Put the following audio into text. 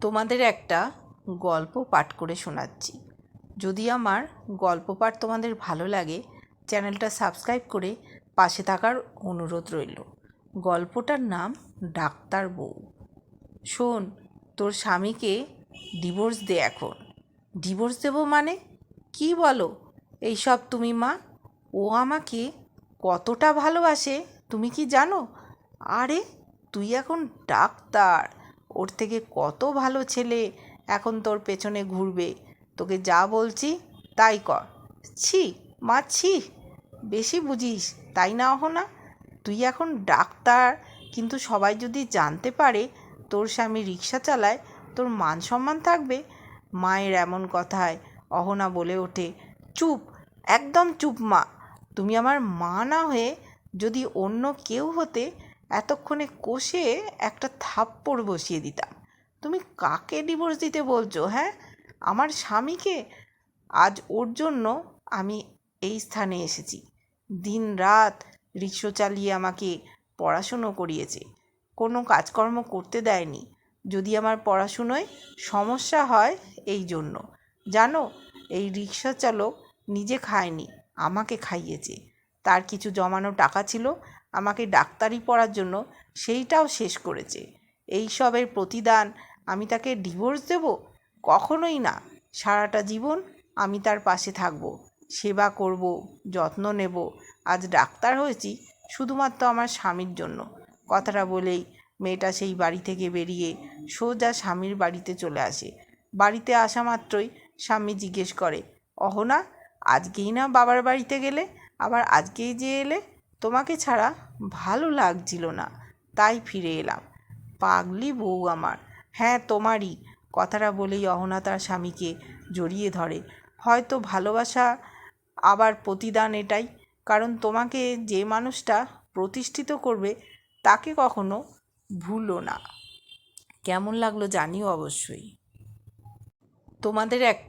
তোমাদের একটা গল্প পাঠ করে শোনাচ্ছি। যদি আমার গল্প পাঠ তোমাদের ভালো লাগে, চ্যানেলটা সাবস্ক্রাইব করে পাশে থাকার অনুরোধ রইল। গল্পটার নাম ডাক্তার বউ। শোন, তোর স্বামীকে ডিভোর্স দে এখন। ডিভোর্স দেবো মানে? কি বলো? এইসব তুমি মা, ও আমাকে কতটা ভালোবাসে, তুমি কি জানো? আরে, তুই এখন ডাক্তার। ওর থেকে কত ভালো ছেলে এখন তোর পেছনে ঘুরবে? তোকে যা বলছি তাই কর। ছি, মা, ছি। বেশি বুঝিস, তাই না, অহনা? তুই এখন ডাক্তার, কিন্তু সবাই যদি জানতে পারে তোর স্বামী রিক্সা চালায়, তোর মান সম্মান থাকবে? মায়ের এমন কথায় অহনা বলে ওঠে। চুপ, একদম চুপ, মা। তুমি আমার মা না হয়ে যদি অন্য কেউ হতে এতক্ষণে কষে একটা থাপ্পড় বসিয়ে দিতাম। তুমি কাকে ডিভোর্স দিতে বলছো হ্যাঁ? আমার স্বামীকে? আজ ওর জন্য আমি এই স্থানে এসেছি। দিন রাত রিক্সা চালিয়ে আমাকে পড়াশুনো করিয়েছে। কোনো কাজকর্ম করতে দেয়নি। যদি আমার পড়াশুনোয় সমস্যা হয় এই জন্য। জানো, এই রিক্সা চালক নিজে খায়নি, আমাকে খাইয়েছে। তার কিছু জমানো টাকা ছিল আমাকে ডাক্তারি পড়ার জন্য সেইটাও শেষ করেছে। এই সবের প্রতিদান আমি তাকে ডিভোর্স দেব? কখনোই না। সারাটা জীবন আমি তার পাশে থাকব। সেবা করব, যত্ন নেব। আজ ডাক্তার হয়েছি শুধুমাত্র আমার স্বামীর জন্য। কথাটা বলেই মেয়েটা সেই বাড়ি থেকে বেরিয়ে সোজা স্বামীর বাড়িতে চলে আসে। বাড়িতে আসা মাত্রই স্বামী জিজ্ঞেস করে, অহনা, আজকেই না বাবার বাড়িতে গেলে? আবার আজকেই যে এলে? তোমাকে ছাড়া ভালো লাগছিল না। তাই ফিরে এলাম। পাগলি বউ আমার। হ্যাঁ তোমারই। কথাটা বলেই অহনা তার স্বামীকে জড়িয়ে ধরে। হয়তো ভালোবাসা আবার প্রতিদান এটাই। কারণ তোমাকে যে মানুষটা প্রতিষ্ঠিত করবে, তাকে কখনো ভুলো না। কেমন লাগল জানিও অবশ্যই। তোমাদের এক